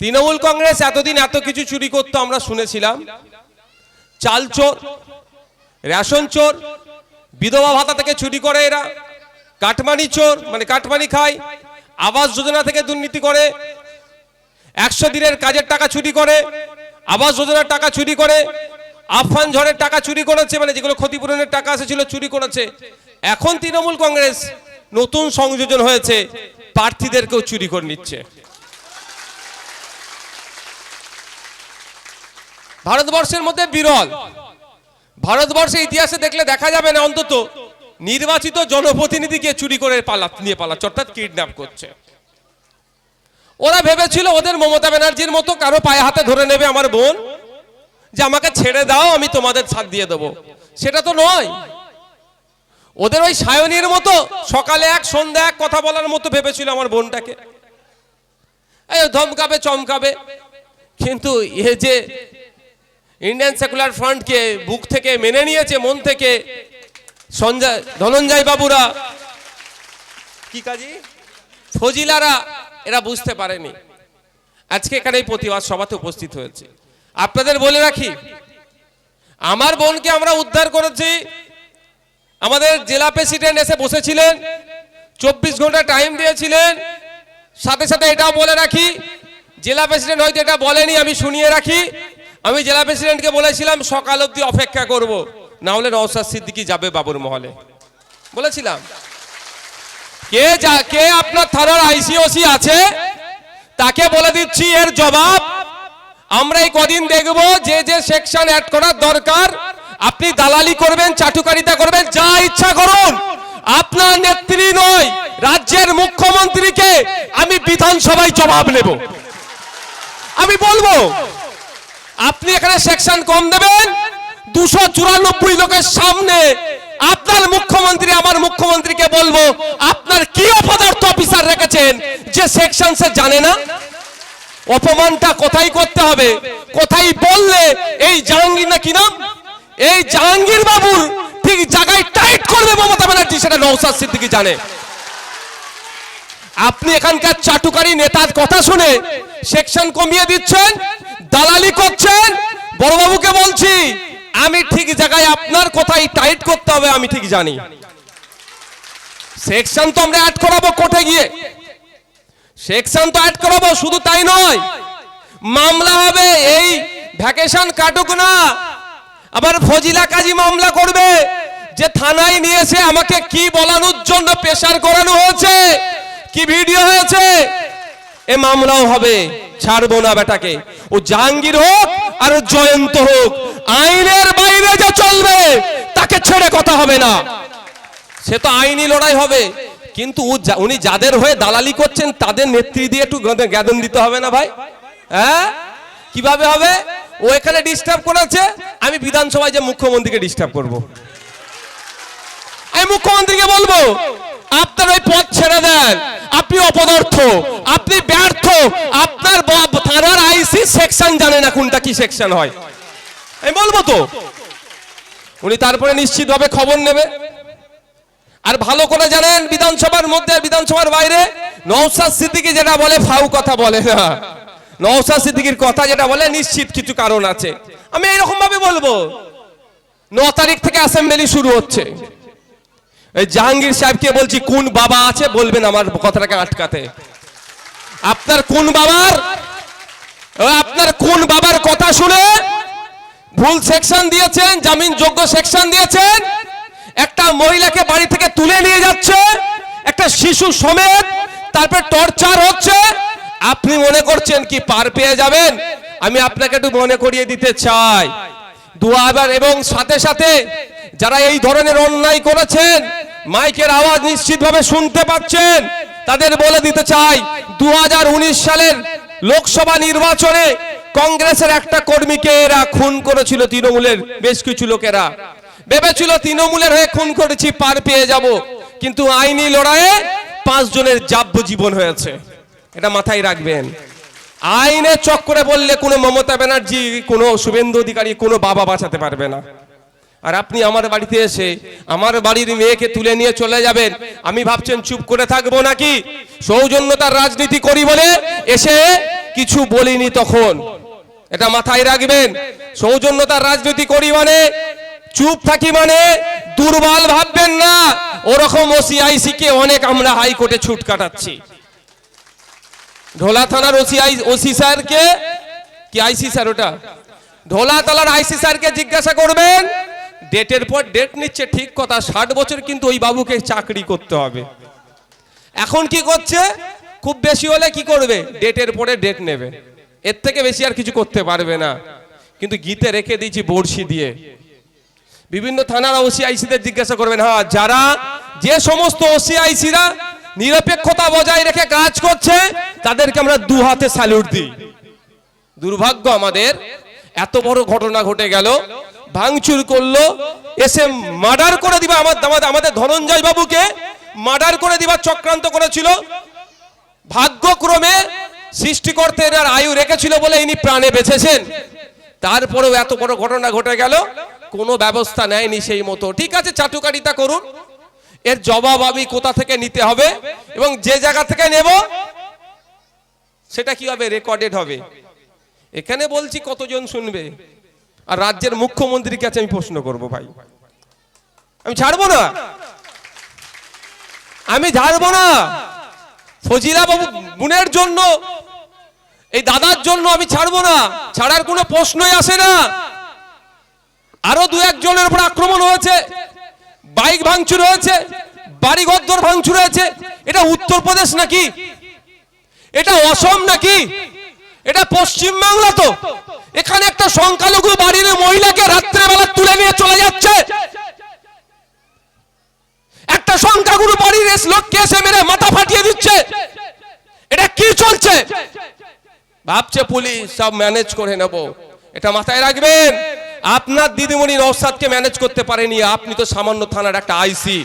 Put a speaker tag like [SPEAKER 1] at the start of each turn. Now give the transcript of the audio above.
[SPEAKER 1] তৃণমূল কংগ্রেস এতদিন এত কিছু চুরি করতো, আমরা শুনেছিলাম। চাল চোর, রেশন চোর, বিধবা ভাতা থেকে চুরি করে এরা, কাটমানি চোর মানে কাটমানি খায়, আবাস যোজনা থেকে দুর্নীতি করে, একশো দিনের কাজের টাকা চুরি করে, আবাস যোজনার টাকা চুরি করে, আফান ঝড়ের টাকা চুরি করেছে মানে যেগুলো ক্ষতিপূরণের টাকা এসেছিল চুরি করেছে। এখন তৃণমূল কংগ্রেস নতুন সংযোজন হয়েছে, প্রার্থীদেরকেও চুরি করে নিচ্ছে। ভারতবর্ষের মধ্যে বিরল। ভারতবর্ষের ইতিহাসে দেখলে দেখা যাবে না অন্তত নির্বাচিত জনপ্রতিনিধিকে চুরি করে পালা, নিয়ে পালাচ্ছে, অর্থাৎ কিডন্যাপ করছে। ওরা ভেবেছিল ওদের মমতা ব্যানার্জির মতো কারও পায়ে হাতে ধরে নেবে আমার বোন, যে আমাকে ছেড়ে দাও, আমি তোমাদের ছাদ দিয়ে দেবো। সেটা তো নয়। ওদের ওই সায়নীর মতো সকালে এক, সন্ধ্যা এক কথা বলার মতো ভেবেছিল আমার বোনটাকে। এই ধমকাবে, চমকাবে। কিন্তু এ যে ইন্ডিয়ান সেকুলার ফ্রন্টকে বুক থেকে মেনে নিয়েছে মন থেকে। সঞ্জয় ধনঞ্জয় বাবুরা। কি কাজী? ফজিলারা এরা বুঝতে পারেনি। আজকে এখানে এই প্রতিবাদ সভাতে উপস্থিত হয়েছে। আপনাদের বলে রাখি আমার বোনকে আমরা উদ্ধার করেছি। আমাদের জেলা প্রেসিডেন্ট এসে বসেছিলেন চব্বিশ ঘণ্টা টাইম দিয়েছিলেন। সাথে সাথে এটাও বলে রাখি জেলা প্রেসিডেন্ট হয়তো এটা বলেনি আমি শুনিয়ে রাখি। আমি জেলা প্রেসিডেন্টকে বলেছিলাম, সকাল অবধি অপেক্ষা করব। না হলে নওসাদ সিদ্দিকি যাবে বাবুর মহলে। বলেছিলাম। কে যা, কে আপনার থানার আইসিওসি আছে? তাকে বলে দিচ্ছি এর জবাব। আমরা এই কদিন দেখব যে যে সেকশন অ্যাড করার দরকার। আপনি দালালি করবেন, চাটুকারিতা করবেন, যা ইচ্ছা করুন। আপনার নেত্রী নয়, রাজ্যের মুখ্যমন্ত্রীকে আমি বিধানসভায় জবাব নেব। আমি বলব আপনি এখানে সেকশন কম দেবেন। দুশো চুরানব্বই লোকের সামনে আপনার মুখ্যমন্ত্রী, আমার মুখ্যমন্ত্রীকে বলব, আপনার কি অপদার্থ অফিসার রেখেছেন যে সেকশন সে জানে না? অপমানটা কোথায় করতে হবে? কোথায় বললে এই জাহাঙ্গীর না কি নাম? এই জাহাঙ্গীর বাবুর ঠিক জায়গায় টাইট করবে মমতা ব্যানার্জি, সেটা নৌসাদ সিদ্দিকি জানে। আপনি এখানকার চাটুকারী নেতার কথা শুনে সেকশন কমিয়ে দিচ্ছেন। দালালি করছেন? বড়বাবুকে বলছি, আমি ঠিক জায়গায় আপনার কোথায় টাইট করতে হবে, আমি ঠিক জানি। সেকশন তো আমরা অ্যাড করাবো কোর্টে গিয়ে। সেকশন তো অ্যাড করাবো, শুধু তাই নয়, মামলা হবে এই ভ্যাকেশন কাটুক না। আবার ফজিলা কাজী মামলা করবে, যে থানায় নিয়েছে, আমাকে কি বলানোর জন্য প্রেশার করানো হয়েছে? কি ভিডিও হয়েছে? এ মামলাও হবে। ছাড়বো না বেটাকে। ও জাহাঙ্গীর হোক আর জয়ন্ত হোক, আইনের বাইরে যে চলবে, তাকে ছেড়ে কথা হবে না। সে তো আইনি লড়াই হবে, কিন্তু উনি যাদের হয়ে দালালি করছেন, তাদের নেত্রী দিয়ে একটু জ্ঞাদন দিতে হবে না ভাই? হ্যাঁ? কীভাবে হবে? ও এখানে ডিস্টার্ব করেছে, আমি বিধানসভায় যে মুখ্যমন্ত্রীকে ডিস্টার্ব করব। আমি মুখ্যমন্ত্রীকে বলব, আপনার ওই পথ ছেড়ে দেন। আপনি অপদার্থ, আপনি ব্যর্থ, আপনার থানার আইসি সেকশন জানে না কোনটা কি সেকশন হয়। আমি বলব তো, উনি তারপরে নিশ্চিতভাবে খবর নেবে। আর ভালো করে জানেন, বিধানসভার মধ্যে, বিধানসভার বাইরে নওসাদ সিদ্দিকি যেটা বলে, ফাউ কথা বলে না। নওসাদ সিদ্দিকির কথা যেটা বলে, নিশ্চিত কিছু কারণ আছে। আমি এরকম ভাবে বলব, ন তারিখ থেকে অ্যাসেম্বলি শুরু হচ্ছে। জাহাঙ্গীর সাহেবকে বলছি, কোন বাবা আছে? বলবেন আমার কথাটাকে আটকাতে। আপনার কোন বাবার? আপনার কোন বাবার কথা শুনে ভুল সেকশন দিয়েছেন, জামিন যোগ্য সেকশন দিয়েছেন? একটা মহিলাকে বাড়ি থেকে তুলে নিয়ে যাচ্ছে, একটা শিশু সমেত তারপর টর্চার হচ্ছে। আপনি মনে করছেন কি পার পেয়ে যাবেন? আমি আপনাকে একটু মনে করিয়ে দিতে চাই। দুয়াবার এবং সাথে সাথে যারা এই ধরনের অন্যায় করেছেন, মাইকের আওয়াজ নিশ্চিতভাবে শুনতে পাচ্ছেন। তাদের বলে দিতে চাই দু সালের লোকসভা নির্বাচনে কংগ্রেসের একটা কর্মীকে এরা খুন করেছিল তৃণমূলের, বেশ কিছু লোকেরা। ভেবেছিল তৃণমূলের হয়ে খুন করেছি, পার পেয়ে যাব। কিন্তু আইনি লড়াইয়ে পাঁচ জনের যাব্যজীবন হয়েছে। এটা মাথায় রাখবেন। আইনের চক্করে বললে কোনো মমতা ব্যানার্জি, কোনো শুভেন্দু অধিকারী, কোনো বাবা বাঁচাতে পারবে না। আর আপনি আমার বাড়িতে এসে আমার বাড়ির মেয়েকে তুলে নিয়ে চলে যাবেন, আমি ভাবছেন চুপ করে থাকব নাকি? সৌজন্যতার রাজনীতি করি বলে এসে কিছু বলিনি তখন। এটা মাথায় রাখবেন, সৌজন্যতার রাজনীতি করি মানে চুপ থাকি মানে দুর্বল ভাববেন না। ওরকম ওসিআইসি কে অনেক আমরা হাইকোর্টে ছুট কাটাচ্ছি। ঢোলা থানার ওসিআই ওসি স্যারকে? কি আইসি স্যার ওটা? ঢোলা তলার আইসি স্যারকে জিজ্ঞাসা করবেন, ডেটের পর ডেট নিচ্ছে, ঠিক কথা, ষাট বছর কিন্তু ওই বাবুকে চাকরি করতে হবে। এখন কি করছে? খুব বেশি হলে কি করবে? ডেটের পরে ডেট নেবে। এর থেকে বেশি আর কিছু করতে পারবে না। কিন্তু গীতে রেখে দিয়েছি বড়শি দিয়ে। বিভিন্ন থানার ওসিআইসিদের জিজ্ঞাসা করবেন হ্যাঁ যারা যে সমস্ত ওসিআইসিরা নিরপেক্ষতা বজায় রেখে কাজ করছে, তাদেরকে আমরা দু হাতে স্যালুট দিই। দুর্ভাগ্য আমাদের, এত বড় ঘটনা ঘটে গেল, ভাঙচুর করল এসে মার্ডার করে দিবা আমার, আমাদের ধনঞ্জয় বাবুকে মার্ডার করে দিবার চক্রান্ত করেছিল। ভাগ্যক্রমে সৃষ্টিকর্তা এনার আয়ু রেখেছিল বলে ইনি প্রাণে বেঁচেছেন। তারপরেও এত বড় ঘটনা ঘটে গেল, কোনো ব্যবস্থা নেয়নি সেই মতো। ঠিক আছে, চাটুকারিতা করুন। এর জবাব আমি কোথা থেকে নিতে হবে এবং যে জায়গা থেকে নেব, সেটা কি হবে রেকর্ডেড হবে? এখানে বলছি কতজন শুনবে? আর রাজ্যের মুখ্যমন্ত্রীর কাছে আমি প্রশ্ন করব ভাই। আমি ছাড়বো না? আমি ছাড়বো না? ফজিলা বাবু বোনের জন্য, এই দাদার জন্য আমি ছাড়বো না। ছাড়ার কোনো প্রশ্নই আসে না। আরও দু একজনের উপর আক্রমণ হয়েছে। বাইক ভাঙচুর হয়েছে বাড়ি ঘর ভাঙচুর হয়েছে। এটা উত্তরপ্রদেশ নাকি? এটা অসম নাকি? এটা পশ্চিম বাংলা তো। এখানে একটা সংখ্যালঘু বাড়ির মহিলাকে রাত্রেবেলা তুলে নিয়ে চলে যাচ্ছে। একটা সংখ্যাগুরু বাড়ির লোককে এসে মেরে মাথা ফাটিয়ে দিচ্ছে। এটা কি চলছে? ভাবছে পুলিশ, সব ম্যানেজ করে নেব। এটা মাথায় রাখবেন। আপনার দিদিমণির নওসাদকে ম্যানেজ করতে পারেনি আপনি তো সামান্য থানার একটা আইসি